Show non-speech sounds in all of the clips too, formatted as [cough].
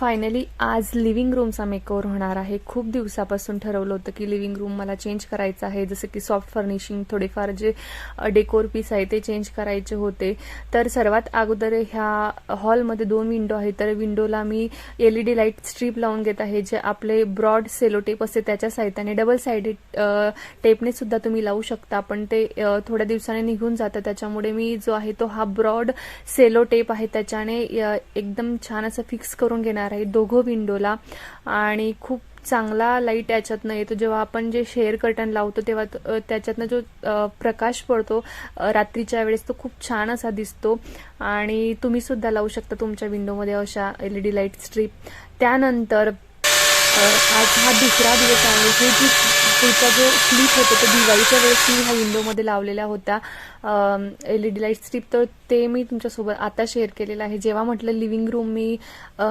Finally आज living रूमचा makeover होणार आहे. खूप दिवसापासून ठरवलं होतं की लिव्हिंग रूम मला चेंज करायचं आहे. जसं की सॉफ्ट फर्निशिंग थोडेफार जे डेकोर पीस आहे ते चेंज करायचे होते. तर सर्वात अगोदर ह्या हॉलमध्ये दोन विंडो आहे तर विंडोला मी L E D light strip लावून घेत आहे जे आपले ब्रॉड सेलो टेप असते त्याच्या साहित्याने डबल साईडेड टेपने सुद्धा तुम्ही लावू शकता. पण ते थोड्या दिवसाने निघून जातं. त्याच्यामुळे मी जो आहे तो हा ब्रॉड सेलो टेप आहे. त्याच्याने एकदम छान असं फिक्स करून घेणार आहे. दोघं विंडोला. आणि खूप चांगला लाइट याच्यातनं येतो. जेव्हा आपण जे शेअर कर्टन लावतो तेव्हा त्याच्यातनं जो प्रकाश पडतो रात्रीच्या वेळेस तो खूप छान असा दिसतो. आणि तुम्ही सुद्धा लावू शकता तुमच्या विंडोमध्ये अशा L E D light strip त्यानंतर आज हा दुसरा दिवस आहे. हे जी पुढचा जो क्लिप होता तो दिवाळीच्या वेळेस मी ह्या विंडोमध्ये लावलेला होता. L E D light strip तर ते मी तुमच्यासोबत आता शेअर केलेलं आहे. जेव्हा म्हटलं लिव्हिंग रूम मी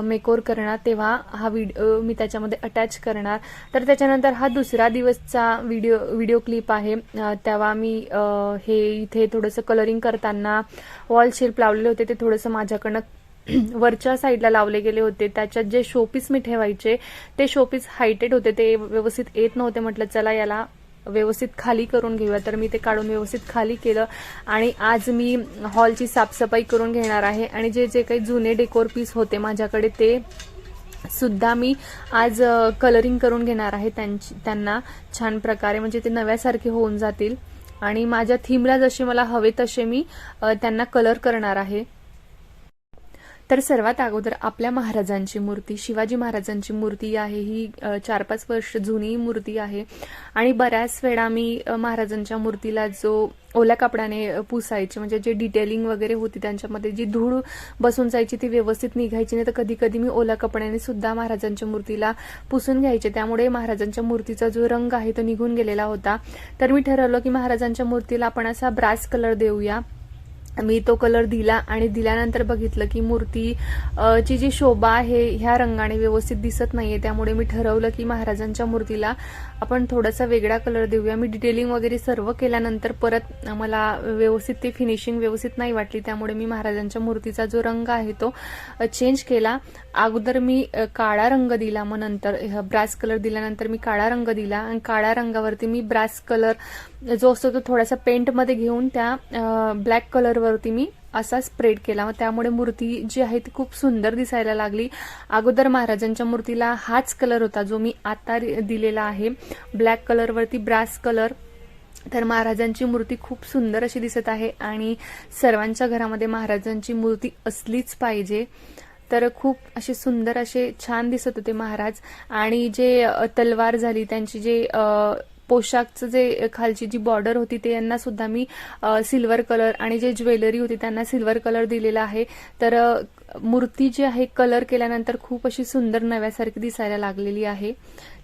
मेकओवर करणार तेव्हा हा व्हिडिओ मी त्याच्यामध्ये अटॅच करणार. तर त्याच्यानंतर हा दुसरा दिवसचा व्हिडिओ व्हिडिओ क्लिप आहे. तेव्हा मी हे इथे थोडंसं कलरिंग करताना वॉल शेल्प लावलेले होते. ते थोडंसं माझ्याकडनं [clears throat] वरच्या साईडला लावले गेले होते. त्याच्यात जे शोपीस मी ठेवायचे ते शोपीस हायटेड होते. ते व्यवस्थित येत नव्हते. म्हटलं चला याला व्यवस्थित खाली करून घेऊया. तर मी ते काढून व्यवस्थित खाली केलं. आणि आज मी हॉलची साफसफाई करून घेणार आहे. आणि जे जे काही जुने डेकोर पीस होते माझ्याकडे ते सुद्धा मी आज कलरिंग करून घेणार आहे त्यांची त्यांना छान प्रकारे. म्हणजे ते नव्यासारखे होऊन जातील. आणि माझ्या थीमला जसे मला हवे तसे मी त्यांना कलर करणार आहे. तर सर्वात अगोदर आपल्या महाराजांची मूर्ती शिवाजी महाराजांची मूर्ती आहे ही चार पाच वर्ष जुनी मूर्ती आहे. आणि बऱ्याच वेळा मी महाराजांच्या मूर्तीला जो ओल्या कपड्याने पुसायची पुसायचे म्हणजे जे डिटेलिंग वगैरे होती त्यांच्यामध्ये जी धूळ बसून जायची ती व्यवस्थित निघायची नाही तर कधी कधी मी ओल्या कपड्याने सुद्धा महाराजांच्या मूर्तीला पुसून घ्यायचे. त्यामुळे महाराजांच्या मूर्तीचा जो रंग आहे तो निघून गेलेला होता. तर मी ठरवलं की महाराजांच्या मूर्तीला आपण असा ब्रास कलर देऊया. मी तो कलर दिला आणि दिल्यानंतर बघितलं की मूर्ती ची जी शोभा आहे ह्या रंगाने व्यवस्थित दिसत नाहीये. त्यामुळे मी ठरवलं की महाराजांच्या मूर्तीला आपण थोडासा वेगळा कलर देऊया. मी डिटेलिंग वगैरे सर्व केल्यानंतर परत मला व्यवस्थित ते फिनिशिंग व्यवस्थित नाही वाटली. त्यामुळे मी महाराजांच्या मूर्तीचा जो रंग आहे तो चेंज केला. अगोदर मी काळा रंग दिला मग नंतर ब्रास कलर दिल्यानंतर मी काळा रंग दिला. आणि काळ्या रंगावरती मी ब्रास कलर जो असतो तो थोडासा पेंटमध्ये घेऊन त्या ब्लॅक कलरवरती मी असा स्प्रेड केला. मग त्यामुळे मूर्ती जी आहे ती खूप सुंदर दिसायला लागली. अगोदर महाराजांच्या मूर्तीला हाच कलर होता जो मी आता रि- दिलेला आहे. ब्लॅक कलरवरती ब्रास कलर तर महाराजांची मूर्ती खूप सुंदर अशी दिसत आहे आणि सर्वांच्या घरामध्ये महाराजांची मूर्ती असलीच पाहिजे. तर खूप असे सुंदर असे छान दिसत होते महाराज. आणि जे तलवार झाली त्यांची जे पोशाखचं जे खालची जी बॉर्डर होती ते यांना सुद्धा मी सिल्वर कलर आणि जे ज्वेलरी होती त्यांना सिल्वर कलर दिलेला आहे. तर मूर्ती जी आहे कलर केल्यानंतर खूप अशी सुंदर नव्यासारखी दिसायला लागलेली आहे.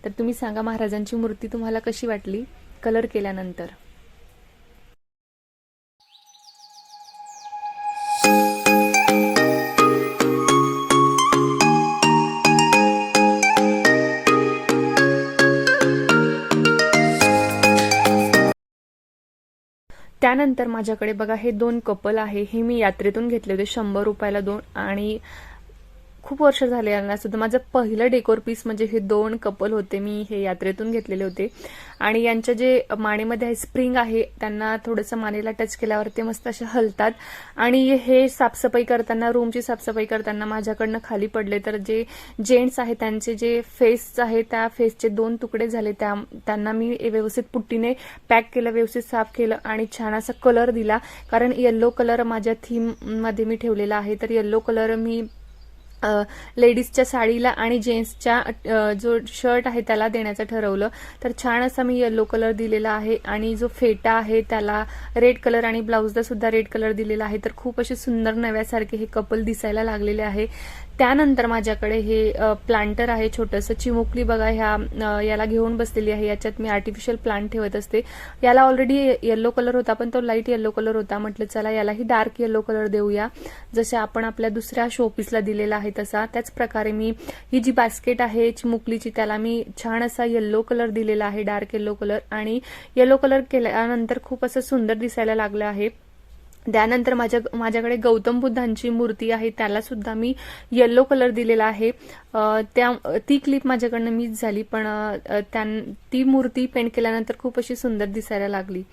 तर तुम्ही सांगा महाराजांची मूर्ती तुम्हाला कशी वाटली कलर केल्यानंतर? त्यानंतर माझ्याकडे बघा हे दोन कपल आहे. हे मी यात्रेतून घेतले होते शंभर रुपयाला दोन आणि खूप वर्ष झाले यांना सुद्धा माझं पहिलं डेकोर पीस म्हणजे हे दोन कपल होते. मी हे यात्रेतून घेतलेले होते. आणि यांच्या जे मानेमध्ये आहे स्प्रिंग आहे त्यांना थोडंसं मानेला टच केल्यावर ते मस्त असे हलतात. आणि हे साफसफाई करताना रूमची साफसफाई करताना माझ्याकडनं खाली पडले. तर जे जेंट्स आहे त्यांचे जे फेस आहे त्या फेसचे दोन तुकडे झाले. त्या त्यांना मी व्यवस्थित पुट्टीने पॅक केलं व्यवस्थित साफ केलं आणि छान असा कलर दिला. कारण येल्लो कलर माझ्या थीममध्ये मी ठेवलेला आहे. तर येल्लो कलर मी लेडीजच्या साडीला आणि जेंट्सच्या जो शर्ट आहे त्याला देण्याचं ठरवलं. तर छान असा मी येल्लो कलर दिलेला आहे आणि जो फेटा आहे त्याला रेड कलर आणि ब्लाऊजला सुद्धा रेड कलर दिलेला आहे. तर खूप असे सुंदर नव्यासारखे हे कपल दिसायला लागलेले आहे. त्यानंतर माझ्याकडे हे प्लांटर आहे छोटंसं चिमुकली बघा ह्या याला घेऊन बसलेली आहे. याच्यात मी आर्टिफिशियल प्लांट ठेवत असते. याला ऑलरेडी येल्लो कलर होता पण तो लाइट येल्लो कलर होता. म्हटलं चला यालाही डार्क येल्लो कलर देऊया. जसे आपण आपल्या दुसऱ्या शोपीसला दिलेला आहे तसा त्याच प्रकारे मी ही जी बास्केट आहे चिमुकलीची त्याला मी छान असा येल्लो कलर दिलेला आहे डार्क येल्लो कलर आणि येल्लो कलर केल्यानंतर खूप असं सुंदर दिसायला लागलं आहे. त्यानंतर माझ्या माझ्याकडे गौतम बुद्धांची मूर्ती आहे त्याला सुद्धा मी येल्लो कलर दिलेला आहे. त्या ती क्लिप माझ्याकडनं मिस झाली पण त्या ती मूर्ती पेंट केल्यानंतर खूप अशी सुंदर दिसायला लागली.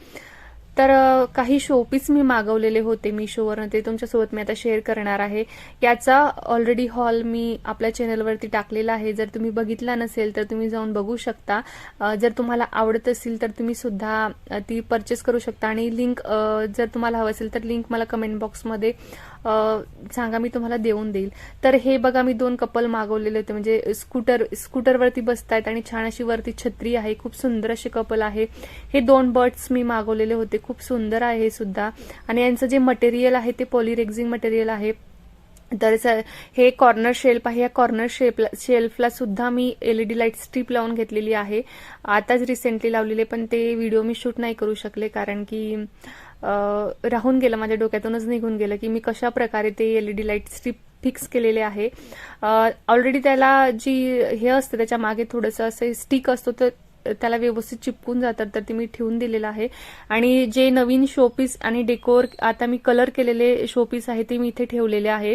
तर काही शोपीस मी मागवलेले होते मिशोवरनं ते तुमच्यासोबत मी आता शेअर करणार आहे. याचा ऑलरेडी हॉल मी आपल्या चॅनलवरती टाकलेला आहे. जर तुम्ही बघितला नसेल तर तुम्ही जाऊन बघू शकता. जर तुम्हाला आवडत असेल तर तुम्ही सुद्धा ती परचेस करू शकता. आणि लिंक जर तुम्हाला हवं असेल तर लिंक मला कमेंट बॉक्समध्ये सांगा मी तुम्हाला देऊन देईल. तर हे बघा मी दोन कपल मागवलेले होते. म्हणजे स्कूटर स्कूटरवरती बसतायत आणि छान अशी वरती छत्री आहे. खूप सुंदर असे कपल आहे. हे दोन बर्ड्स मी मागवलेले होते. खूप सुंदर आहे हे सुद्धा. आणि यांचं जे मटेरियल आहे ते पॉलिरेक्झिंग मटेरियल आहे. तर हे कॉर्नर शेल्फ आहे. या कॉर्नर शेल्फला शेल्फला सुद्धा मी एलईडी लाइट स्ट्रीप लावून घेतलेली आहे. आताच रिसेंटली लावलेले पण ते व्हिडिओ मी शूट नाही करू शकले. कारण की राहून गेलं माझ्या डोक्यातूनच निघून गेलं की मी कशा प्रकारे ते एलईडी लाइट स्ट्रीप फिक्स केलेले आहे. ऑलरेडी त्याला जी हे असतं त्याच्यामागे थोडंसं असं स्टिक असतो तर त्याला व्यवस्थित चिपकून जातात तर ते मी ठेवून दिलेलं आहे. आणि जे नवीन शोपीस आणि डेकोर आता मी कलर केलेले शोपीस आहे ते मी इथे ठेवलेले आहे.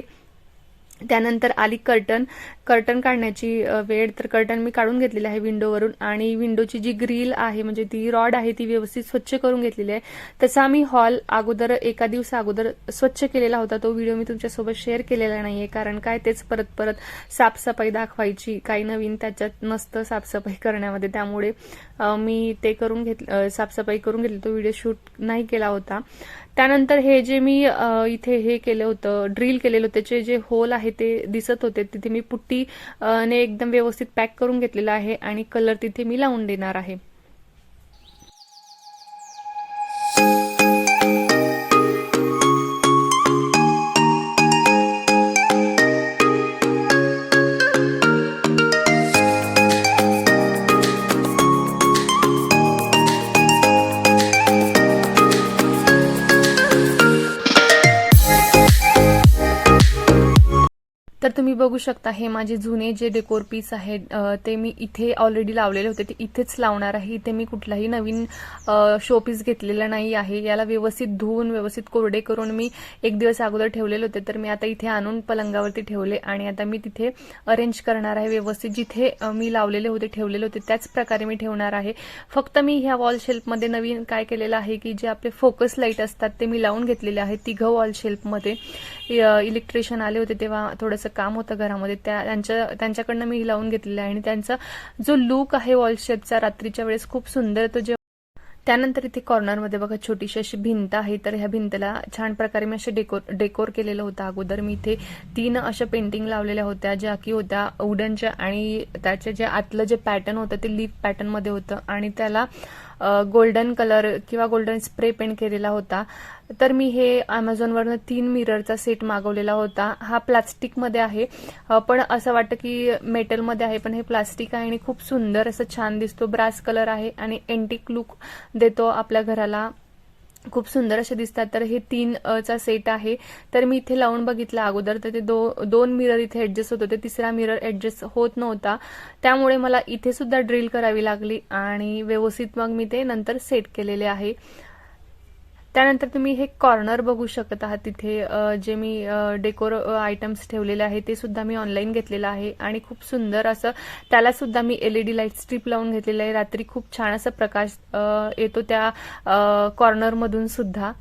त्यानंतर आली कर्टन कर्टन काढण्याची वेळ तर कर्टन मी काढून घेतलेली आहे विंडोवरून आणि विंडोची जी ग्रील आहे म्हणजे ती रॉड आहे ती व्यवस्थित स्वच्छ करून घेतलेली आहे. तसा मी हॉल अगोदर एका दिवसा अगोदर स्वच्छ केलेला होता. तो व्हिडिओ मी तुमच्यासोबत शेअर केलेला नाहीये कारण काय तेच परत परत साफसफाई दाखवायची काही नवीन त्याच्यात नसतं साफसफाई [laughs] करण्यामध्ये. त्यामुळे मी ते करून घेत साफसफाई करून घेतली. तो व्हिडिओ शूट नाही केला होता. त्यानंतर हे जे मी इथे हे केलं होतं ड्रिल केलेलं होतं त्याचे जे होल आहे ते दिसत होते तिथे मी पुट्टी ने एकदम व्यवस्थित पॅक करून घेतलेला आहे आणि कलर तिथे मी लावून देणार आहे. बघू शकता हे माझे जुने जे डेकोर पीस आहेत ते मी इथे ऑलरेडी लावलेले होते. ते इथेच लावणार आहे. इथे मी कुठलाही नवीन शो पीस घेतलेला नाही आहे. याला व्यवस्थित धुवून व्यवस्थित कोरडे करून मी एक दिवस अगोदर ठेवलेले होते. तर मी आता इथे आणून पलंगावरती ठेवले आणि आता मी तिथे अरेंज करणार आहे व्यवस्थित. जिथे मी लावलेले होते ठेवलेले होते त्याच प्रकारे मी ठेवणार आहे. फक्त मी ह्या वॉल शेल्फमध्ये नवीन काय केलेलं आहे की जे आपले फोकस लाइट असतात ते मी लावून घेतलेले आहेत. तिघं वॉल शेल्फमध्ये इलेक्ट्रिशियन आले होते तेव्हा थोडंसं काम होतं घरामध्ये त्या त्यांच्या त्यांच्याकडनं मी लावून घेतलेलं आहे. आणि त्यांचा जो लुक आहे वॉल रात्रीच्या वेळेस खूप सुंदर तो जे त्यानंतर इथे कॉर्नरमध्ये बघा छोटीशी अशी भिंत आहे. तर ह्या भिंतला छान प्रकारे मी असे डेकोर डेकोर केलेलं होतं. अगोदर मी इथे तीन अशा पेंटिंग लावलेल्या होत्या ज्या की होत्या वुडनच्या आणि त्याचे जे आतलं जे पॅटर्न होतं ते लीफ पॅटर्नमध्ये होतं. आणि त्याला गोल्डन कलर किंवा गोल्डन स्प्रे पेंट केलेला होता. तर मी हे अमेझॉनवरनं तीन मिररचा सेट मागवलेला होता. हा प्लास्टिकमध्ये आहे. पण असं वाटतं की मेटलमध्ये आहे पण हे प्लास्टिक आहे आणि खूप सुंदर असं छान दिसतो. ब्रास कलर आहे आणि एंटिक लुक देतो आपल्या घराला. खूप सुंदर असे दिसतात. तर हे तीन चा सेट आहे. तर मी इथे लावून बघितलं अगोदर तर ते दो दोन मिरर इथे ऍडजस्ट होत होते. तिसरा मिरर ऍडजस्ट होत नव्हता. त्यामुळे मला इथे सुद्धा ड्रिल करावी लागली आणि व्यवस्थित मग मी ते नंतर सेट केलेले आहे. त्यानंतर तुम्ही हे कॉर्नर बघू शकत आहात. तिथे जे मी डेकोर आयटम्स ठेवलेले आहे ते सुद्धा मी ऑनलाईन घेतलेलं आहे आणि खूप सुंदर असं त्याला सुद्धा मी एलईडी लाइट स्ट्रीप लावून घेतलेलं आहे. रात्री खूप छान असा प्रकाश येतो त्या कॉर्नरमधून सुद्धा.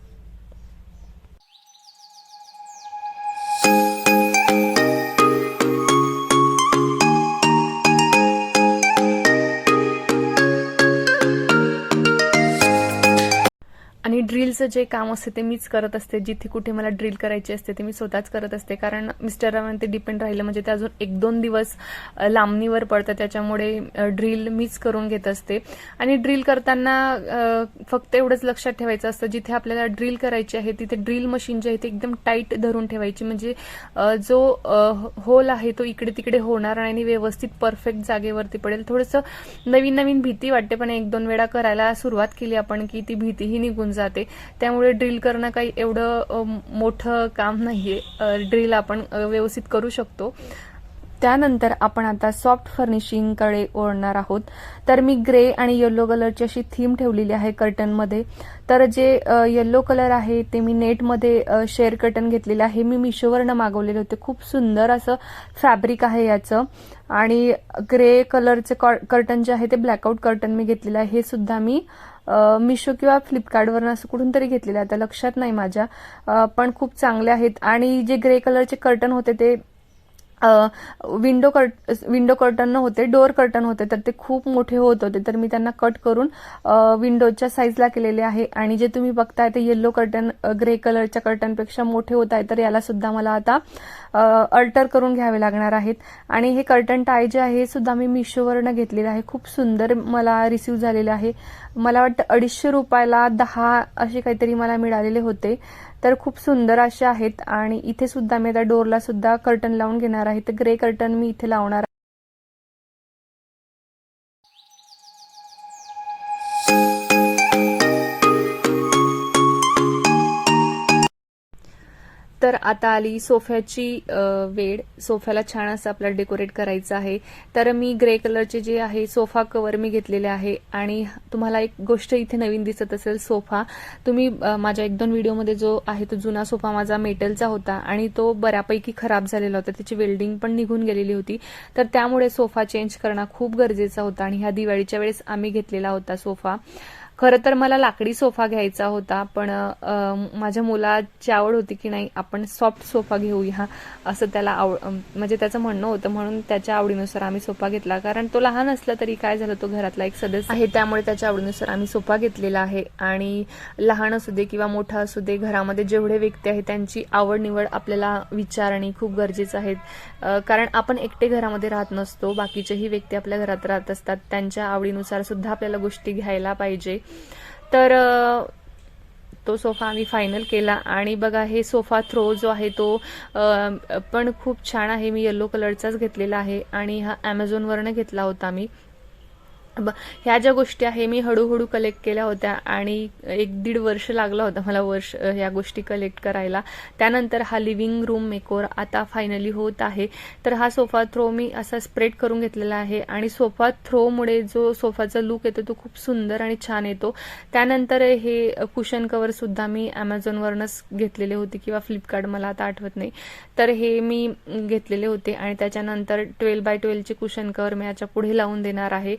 आणि ड्रिलचं जे काम असते ते मीच करत असते. जिथे कुठे मला ड्रिल करायची असते ते मी स्वतःच करत असते. कारण मिस्टरांवर ते डिपेंड राहिलं. म्हणजे ते अजून एक दोन दिवस लांबणीवर पडतं. त्याच्यामुळे ड्रिल मीच करून घेत असते. आणि ड्रिल करताना फक्त एवढंच लक्षात ठेवायचं असतं. जिथे आपल्याला ड्रिल करायची आहे तिथे ड्रिल मशीन जी आहे ती एकदम टाईट धरून ठेवायची. म्हणजे जो होल आहे तो इकडे तिकडे होणार आणि व्यवस्थित परफेक्ट जागेवरती पडेल. थोडंसं नवीन नवीन भीती वाटते. पण एक दोन वेळा करायला सुरुवात केली आपण की ती भीतीही निघून जाते. त्यामुळे ड्रिल करणं काही एवढं मोठं काम नाहीये. ड्रिल आपण व्यवस्थित करू शकतो. त्यानंतर आपण आता सॉफ्ट फर्निशिंगकडे ओढणार आहोत. तर मी ग्रे आणि येलो कलरची अशी थीम ठेवलेली आहे कर्टनमध्ये तर जे येल्लो कलर आहे ते मी नेटमध्ये शेअर कर्टन घेतलेलं आहे. मी मिशोवरनं मागवलेले होते. खूप सुंदर असं फॅब्रिक आहे याचं. आणि ग्रे कलरचे कर्टन जे आहे ते ब्लॅकआउट कर्टन मी घेतलेलं आहे. हे सुद्धा मी मिशो किंवा फ्लिपकार्टवरनं असं कुठून तरी घेतलेलं आहे. आता लक्षात नाही माझ्या. पण खूप चांगले आहेत. आणि जे ग्रे कलरचे कर्टन होते ते विंडो कर्ट विंडो कर्टन होते डोअर कर्टन होते तर ते खूप मोठे होत होते. तर मी त्यांना कट करून विंडोच्या साईजला केलेले आहे. आणि जे तुम्ही बघताय ते येल्लो कर्टन ग्रे कलरच्या कर्टनपेक्षा मोठे होत आहे. तर याला सुद्धा मला आता अल्टर करून घ्यावे लागणार आहेत. आणि हे कर्टन टाय जे आहे हे सुद्धा मी मिशोवरनं घेतलेलं आहे. खूप सुंदर मला रिसिव्ह झालेलं आहे. मला वाटतं अडीचशे रुपयाला दहा असे काहीतरी मला मिळालेले होते. तर खूप सुंदर असे आहेत. आणि इथे सुद्धा मी आता डोरला सुद्धा कर्टन लावून घेणार आहे. तर ग्रे कर्टन मी इथे लावणार तर आता आली सोफ्याची वेळ सोफ्याला छान असं आपल्याला डेकोरेट करायचं आहे. तर मी ग्रे कलरचे जे आहे सोफा कवर मी घेतलेले आहे. आणि तुम्हाला एक गोष्ट इथे नवीन दिसत असेल सोफा. तुम्ही माझ्या एक दोन व्हिडिओमध्ये जो आहे तो जुना सोफा माझा मेटलचा होता. आणि तो बऱ्यापैकी खराब झालेला होता. त्याची वेल्डिंग पण निघून गेलेली होती. तर त्यामुळे सोफा चेंज करणं खूप गरजेचा होता. आणि ह्या दिवाळीच्या वेळेस आम्ही घेतलेला होता सोफा. खरं तर मला लाकडी सोफा घ्यायचा होता पण माझ्या मुलाची आवड होती की नाही आपण सॉफ्ट सोफा घेऊया असं त्याला आव म्हणजे त्याचं म्हणणं होतं म्हणून त्याच्या आवडीनुसार आम्ही सोफा घेतला. कारण तो लहान असला तरी काय झालं तो घरातला एक सदस्य आहे त्यामुळे त्याच्या आवडीनुसार आम्ही सोफा घेतलेला आहे. आणि लहान असू दे किंवा मोठा असू दे घरामध्ये जेवढे व्यक्ती आहेत त्यांची आवड निवड आपल्याला विचारणे खूप गरजेचं आहे. कारण आपण एकटे घरामध्ये राहत नसतो बाकीचेही व्यक्ती आपल्या घरात राहत असतात त्यांच्या आवडीनुसार सुद्धा आपल्याला गोष्टी घ्यायला पाहिजे. तर तो सोफा आम्ही फायनल केला आणि बघा हे सोफा थ्रो जो आहे तो पण खूप छान आहे. मी येल्लो कलरचाच घेतलेला आहे आणि हा ॲमेझॉनवरनं घेतला होता मी. ब- ह्या ज्या गोष्टी आहे मी हळूहळू कलेक्ट केल्या होत्या आणि एक दीड वर्ष लागलं होतं मला वर्ष ह्या गोष्टी कलेक्ट करायला. त्यानंतर हा लिव्हिंग रूम मेकोर आता फायनली होत आहे. तर हा सोफा थ्रो मी असा स्प्रेड करून घेतलेला आहे आणि सोफा थ्रोमुळे जो सोफाचा लुक येतो तो खूप सुंदर आणि छान येतो. त्यानंतर हे कुशन कवर सुद्धा मी ॲमेझॉनवरनंच घेतलेले होते किंवा फ्लिपकार्ट मला आता आठवत नाही. तर हे मी घेतलेले होते आणि त्याच्यानंतर ट्वेल्व बाय ट्वेल्वचे कुशन कवर मी याच्यापुढे लावून देणार आहे.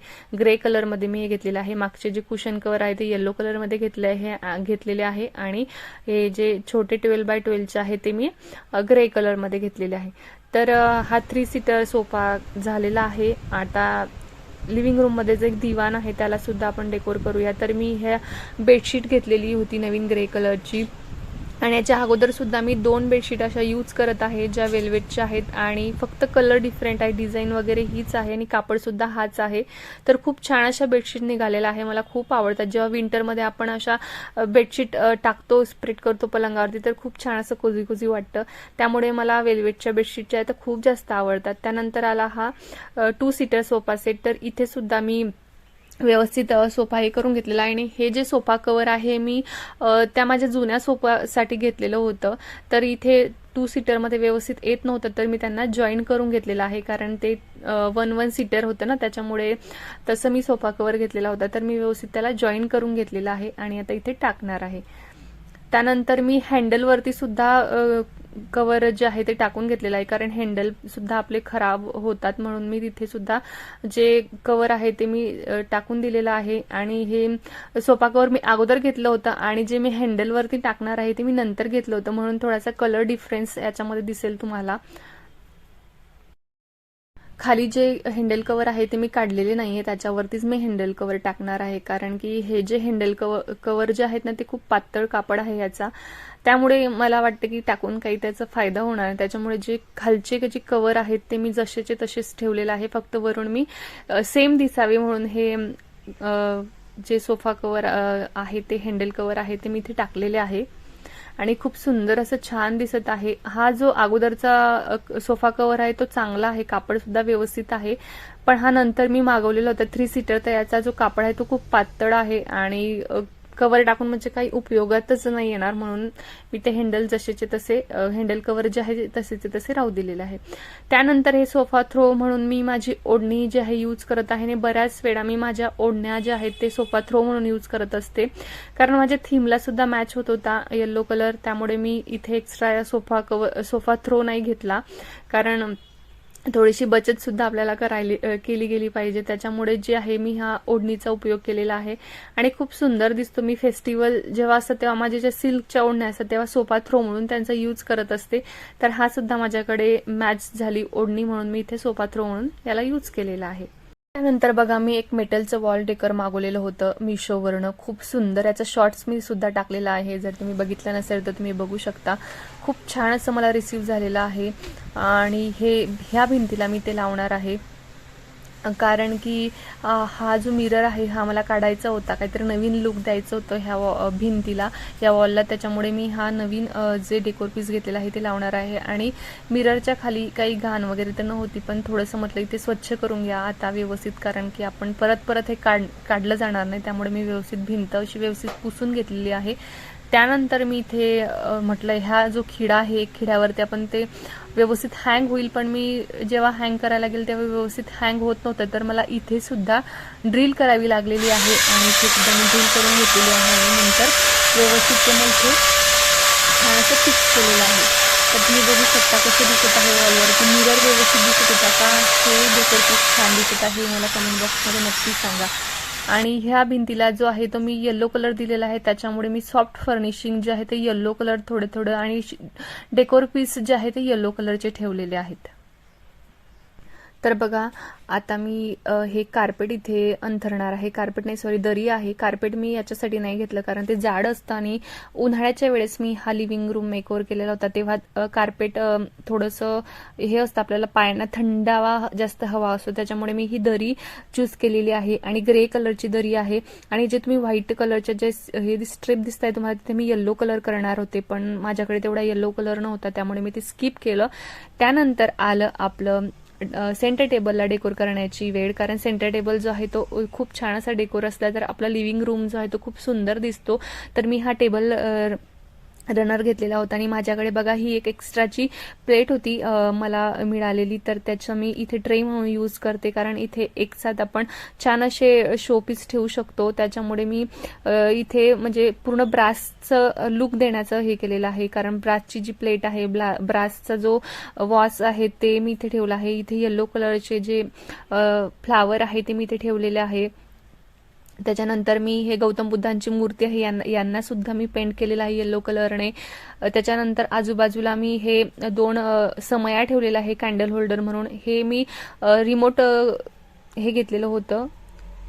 ग्रे कलरमध्ये मी हे घेतलेलं आहे. मागचे जे कुशन कवर आहे ते येलो कलरमध्ये घेतले आहे घेतलेले आहे आणि हे जे छोटे ट्वेल्व बाय ट्वेल्वचे आहे ते मी ग्रे कलरमध्ये घेतलेले आहे. तर हा थ्री सीटर सोफा झालेला आहे. आता लिव्हिंग रूममध्ये जे एक दिवाण आहे त्याला सुद्धा आपण डेकोर करूया. तर मी ह्या बेडशीट घेतलेली होती नवीन ग्रे कलरची. आणि याच्या अगोदर सुद्धा मी दोन बेडशीट अशा यूज करत आहे ज्या वेल्वेटच्या आहेत आणि फक्त कलर डिफरंट आहे डिझाईन वगैरे हीच आहे आणि कापड सुद्धा हाच आहे. तर खूप छान अशा बेडशीट निघालेल्या आहे मला खूप आवडतात. जेव्हा विंटरमध्ये आपण अशा बेडशीट टाकतो स्प्रेड करतो पलंगावरती तर खूप छान असं कोझी कोझी वाटतं. त्यामुळे मला वेल्वेटच्या बेडशीटच्या आहेत त्या खूप जास्त आवडतात. त्यानंतर आला हा टू सीटर सोफा सेट तर इथे सुद्धा मी व्यवस्थित सोफा हे करून घेतलेला आहे. आणि हे जे सोफा कवर आहे मी त्या माझ्या जुन्या सोफासाठी घेतलेलं होतं. तर इथे टू सीटरमध्ये व्यवस्थित येत नव्हतं तर मी त्यांना जॉईन करून घेतलेलं आहे. कारण ते वन वन सीटर होतं ना त्याच्यामुळे तसं मी सोफा कवर घेतलेला होता. तर मी व्यवस्थित त्याला जॉईन करून घेतलेला आहे. आणि आता इथे टाकणार आहे. त्यानंतर मी हँडलवरती सुद्धा कवर जे आहे ते टाकून घेतलेलं आहे. कारण हँडल सुद्धा आपले खराब होतात म्हणून मी तिथे सुद्धा जे कवर आहे ते मी टाकून दिलेलं आहे. आणि हे सोफा कवर मी अगोदर घेतलं होतं आणि जे मी हँडलवरती टाकणार आहे ते मी नंतर घेतलं होतं. म्हणून थोडासा कलर डिफरन्स याच्यामध्ये दिसेल तुम्हाला. खाली जे हँडल कवर आहे ते मी काढलेले नाहीये त्याच्यावरतीच मी हँडल कवर टाकणार आहे. कारण की हे जे हँडल कवर कवर जे आहेत ना ते खूप पातळ कापड आहे याचा. त्यामुळे मला वाटतं की टाकून काही त्याचा फायदा होणार त्याच्यामुळे जे खालचे जे कवर आहेत ते मी जसेचे तसेच ठेवलेले आहे. फक्त वरून मी सेम दिसावे म्हणून हे जे सोफा कवर आहे ते हँडल कवर आहे ते मी इथे टाकलेले आहे. आणि खूप सुंदर असं छान दिसत आहे. हा जो अगोदरचा सोफा कवर आहे तो चांगला आहे कापड सुद्धा व्यवस्थित आहे. पण हा नंतर मी मागवलेला होता थ्री सीटर तर याचा जो कापड आहे तो खूप पातळ आहे आणि कवर टाकून म्हणजे काही उपयोगातच नाही येणार म्हणून मी ते हँडल जसेचे तसे हँडल कवर जे आहे तसेचे तसे राहू दिलेले आहे. त्यानंतर हे सोफा थ्रो म्हणून मी माझी ओढणी जी आहे यूज करत आहे आणि बऱ्याच वेळा मी माझ्या ओढण्या ज्या आहेत ते सोफा थ्रो म्हणून यूज करत असते. कारण माझ्या थीमला सुद्धा मॅच होत होता येल्लो कलर त्यामुळे मी इथे extra sofa cover sofa throw नाही घेतला. कारण थोडीशी बचत सुद्धा आपल्याला करायली केली गेली पाहिजे. त्याच्यामुळे जे आहे मी हा ओढणीचा उपयोग केलेला आहे. आणि खूप सुंदर दिसतो. मी फेस्टिवल जेव्हा असतं तेव्हा माझ्या ज्या सिल्कच्या ओढण्या असतात तेव्हा सोपा थ्रो म्हणून त्यांचा यूज करत असते. तर हा सुद्धा माझ्याकडे मॅच झाली ओढणी म्हणून मी इथे सोपा थ्रो म्हणून याला यूज केलेला आहे. त्यानंतर बघा मी एक मेटलचं वॉल डेकर मागवलेलं होतं मिशोवरनं खूप सुंदर. याचा शॉर्ट्स मी सुद्धा टाकलेला आहे. जर तुम्ही बघितलं नसेल तर तुम्ही बघू शकता. खूप छान असं मला रिसीव झालेलं आहे. आणि हे ह्या भिंतीला मी ते लावणार आहे. कारण की हा जो मिरर आहे हा मला काढायचा होता. काहीतरी नवीन लुक द्यायचं होतं ह्या वॉ- भिंतीला. या वॉलला त्याच्यामुळे मी हा नवीन जे डेकोर पीस घेतलेला आहे ते लावणार आहे. आणि मिररच्या खाली काही घाण वगैरे तर नव्हती पण थोडंसं म्हटलं इथे स्वच्छ करून घ्या आता व्यवस्थित. कारण की आपण परत परत हे काढ काढलं जाणार नाही. त्यामुळे मी व्यवस्थित भिंत अशी व्यवस्थित पुसून घेतलेली आहे. त्यानंतर मी इथे म्हटलं ह्या जो खिडा आहे खिड्यावरती आपण ते व्यवस्थित हँग होईल पण मी जेव्हा हँग करायला गेले तेव्हा व्यवस्थित हँग होत नव्हतं. तर मला इथे सुद्धा ड्रिल करावी लागलेली आहे आणि इथे सुद्धा मी ड्रिल करून घेतलेली आहे. आणि नंतर व्यवस्थित ते मग इथे छान असं फिक्स केलेलं आहे. तर तुम्ही बघू शकता कसं दिसत आहे वॉलवरती. मिरर व्यवस्थित दिसत होता का? हे डेकोर छान दिसत आहे. हे मला कमेंट बॉक्समध्ये नक्की सांगा. आणि ह्या भिंतीला जो आहे तो मी येल्लो कलर दिलेला आहे त्याच्यामुळे मी सॉफ्ट फर्निशिंग जे आहे ते येल्लो कलर थोडे थोडं आणि डेकोर पीस जे आहे ते येल्लो कलरचे ठेवलेले आहेत. तर बघा आता मी हे कार्पेट इथे अंथरणार आहे. कार्पेट नाही सॉरी दरी आहे. कार्पेट मी याच्यासाठी नाही घेतलं कारण ते जाड असतं आणि उन्हाळ्याच्या वेळेस मी हा लिव्हिंग रूम मेकओव्हर केलेला होता. तेव्हा कार्पेट थोडंसं हे असतं आपल्याला पायांना थंडावा जास्त हवा असतो. त्याच्यामुळे मी ही दरी चूज केलेली आहे आणि ग्रे कलरची दरी आहे. आणि जे तुम्ही व्हाईट कलरच्या जे हे स्ट्रीप दिसत आहे तुम्हाला तिथे मी येल्लो कलर करणार होते. पण माझ्याकडे तेवढा येल्लो कलर नव्हता त्यामुळे मी ते स्किप केलं. त्यानंतर आलं आपलं सेंटर टेबलला डेकोर करण्याची वेळ. कारण सेंटर टेबल जो आहे तो खूप छान असा डेकोर असला तर आपला लिव्हिंग रूम जो आहे तो खूप सुंदर दिसतो. तर मी हा टेबल रनर घेतलेला होता आणि माझ्याकडे बघा ही एक एक्स्ट्राची प्लेट होती मला मिळालेली. तर त्याचं मी इथे ट्रे म्हणून यूज करते कारण इथे एक साथ आपण छान असे शोपीस ठेवू शकतो. त्याच्यामुळे मी इथे म्हणजे पूर्ण ब्रासचं लुक देण्याचं हे केलेलं आहे. कारण ब्रासची जी प्लेट आहे ब्ला ब्रासचा जो वॉस आहे ते मी इथे ठेवला आहे. इथे येल्लो कलरचे जे फ्लावर आहे ते मी इथे ठेवलेले आहे. त्याच्यानंतर मी हे गौतम बुद्धांची मूर्ती आहे यांना यांना सुद्धा मी पेंट केलेलं आहे येल्लो कलरने त्याच्यानंतर आजूबाजूला मी हे दोन समया ठेवलेला आहे कॅन्डल होल्डर म्हणून. हे मी रिमोट हे घेतलेलं होतं.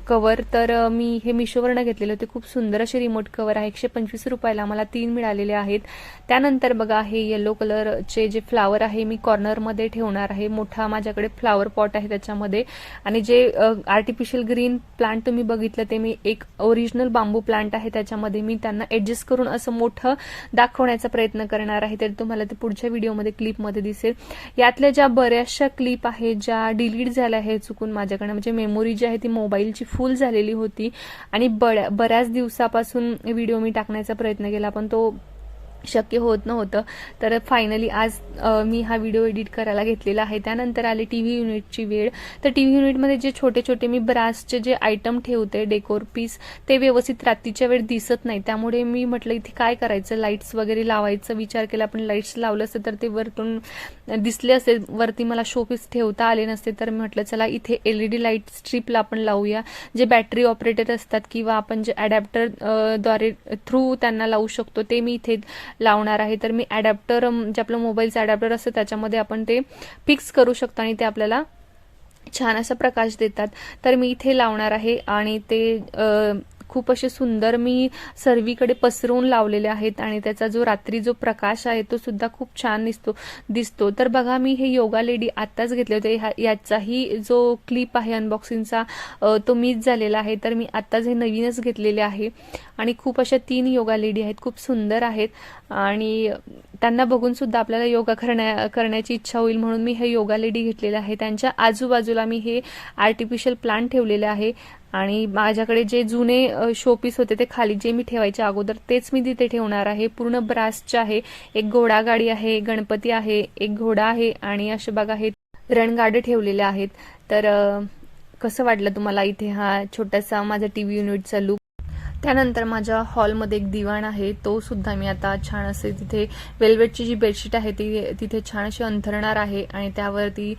कवर तर मी हे मिशोवरनं घेतलेले होते. खूप सुंदर असे रिमोट कवर आहे. एकशे पंचवीस रुपयाला मला तीन मिळालेले आहेत. त्यानंतर बघा हे येलो कलरचे जे फ्लावर आहे मी कॉर्नरमध्ये ठेवणार आहे. मोठा माझ्याकडे फ्लावर पॉट आहे त्याच्यामध्ये. आणि जे आर्टिफिशियल ग्रीन प्लांट तुम्ही बघितलं ते मी एक ओरिजिनल बांबू प्लांट आहे. त्याच्यामध्ये मी त्यांना ऍडजस्ट करून असं मोठं दाखवण्याचा प्रयत्न करणार आहे. तर तुम्हाला ते पुढच्या व्हिडिओमध्ये क्लिपमध्ये दिसेल. यातल्या ज्या बऱ्याचशा क्लिप आहेत ज्या डिलीट झाल्या आहेत चुकून माझ्याकडे म्हणजे मेमोरी जी आहे ती मोबाईलची फुल झालेली होती. आणि बड्या बऱ्याच दिवसापासून व्हिडिओ मी टाकण्याचा प्रयत्न केला पण तो शक्य होत नव्हतं. तर फायनली आज मी हा व्हिडिओ एडिट करायला घेतलेला आहे. त्यानंतर आले टी व्ही युनिटची वेळ. तर टी व्ही युनिटमध्ये जे छोटे छोटे मी ब्रासचे जे आयटम ठेवते डेकोर पीस ते व्यवस्थित रात्रीच्या वेळ दिसत नाही. त्यामुळे मी म्हटलं इथे काय करायचं? लाईट्स वगैरे लावायचं. विचार केला आपण लाईट्स लावलं असतं तर ते वरतून दिसले असते. वरती मला शोपीस ठेवता आले नसते. तर मी म्हटलं चला इथे एल ई डी लाइट स्ट्रीपला आपण लावूया. जे बॅटरी ऑपरेटेड असतात किंवा आपण जे अडॅप्टरद्वारे थ्रू त्यांना लावू शकतो ते मी इथे लावणार आहे. तर मी ॲडॅप्टर जे आपलं मोबाईलचं ॲडॅप्टर असतं त्याच्यामध्ये आपण ते फिक्स करू शकतो आणि ते आपल्याला छान असा प्रकाश देतात. तर मी इथे लावणार आहे आणि ते खूप असे सुंदर मी सर्वीकडे पसरवून लावलेले आहेत आणि त्याचा जो रात्री जो प्रकाश आहे तो सुद्धा खूप छान दिसतो दिसतो. तर बघा मी हे योगा लेडी आत्ताच घेतले होते. ह्या- याचाही जो क्लिप आहे अनबॉक्सिंगचा तो मिस झालेला आहे. तर मी आत्ताच हे नवीनच घेतलेले आहे. आणि खूप अशा तीन योगा लेडी आहेत. खूप सुंदर आहेत. आणि त्यांना बघून सुद्धा आपल्याला योगा करण्या करण्याची इच्छा होईल म्हणून मी हे योगा लेडी घेतलेले आहे. त्यांच्या आजूबाजूला मी हे आर्टिफिशियल प्लांट ठेवलेले आहे. आणि माझ्याकडे जे जुने शोपीस होते ते खाली जे मी ठेवायचे अगोदर तेच मी तिथे ठेवणार आहे. पूर्ण ब्रासचे आहे. एक घोडा गाडी आहे गणपती आहे एक घोडा आहे आणि असे बघा हे रणगाडे ठेवलेले आहेत. तर कसं वाटलं तुम्हाला इथे हा छोटासा माझा टी व्ही युनिटचा लुक त्यानंतर माझ्या हॉलमध्ये एक दिवाण आहे. तो सुद्धा मी आता छान असे तिथे वेल्वेटची जी बेडशीट आहे ती तिथे छान अशी अंथरणार आहे आणि त्यावरती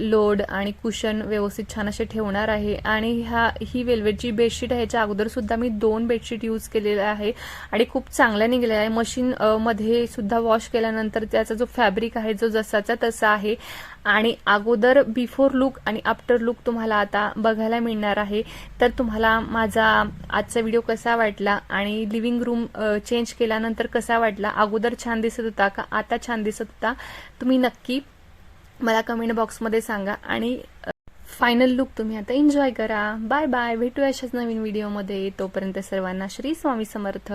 लोड आणि कुशन व्यवस्थित छान असे ठेवणार आहे. आणि ह्या ही वेल्वेटची बेडशीट आहे ह्याच्या अगोदर सुद्धा मी दोन बेडशीट यूज केलेल्या आहे आणि खूप चांगल्या निघालेल्या आहे. मशीन मध्ये सुद्धा वॉश केल्यानंतर त्याचा जो फॅब्रिक आहे जो जसाचा तसा आहे आणि अगोदर बिफोर लुक आणि आफ्टर लुक तुम्हाला आता बघायला मिळणार आहे. तर तुम्हाला माझा आजचा व्हिडिओ कसा वाटला आणि लिव्हिंग रूम चेंज केल्यानंतर कसा वाटला? अगोदर छान दिसत होता का? आता छान दिसत होता? तुम्ही नक्की मला कमेंट बॉक्समध्ये सांगा आणि फायनल लुक तुम्ही आता एन्जॉय करा. बाय बाय भेटूया अशाच नवीन व्हिडिओमध्ये तोपर्यंत सर्वांना श्री स्वामी समर्थ.